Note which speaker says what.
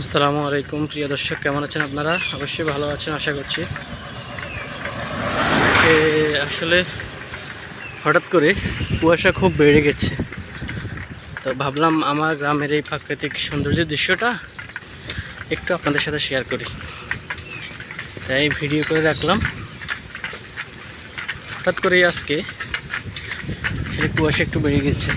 Speaker 1: আসসালামু আলাইকুম, প্রিয় দর্শক, কেমন আছেন আপনারা? অবশ্যই ভালো আছেন, আশা করছি। আজকে আসলে হঠাৎ করে কুয়াশা খুব বেড়ে গেছে। তো ভাবলাম আমার গ্রামের এই প্রাকৃতিক সৌন্দর্যের দৃশ্যটা একটু আপনাদের সাথে শেয়ার করি। তাই ভিডিও করে রাখলাম। হঠাৎ করেই আজকে এই কুয়াশা একটু বেড়ে গেছে।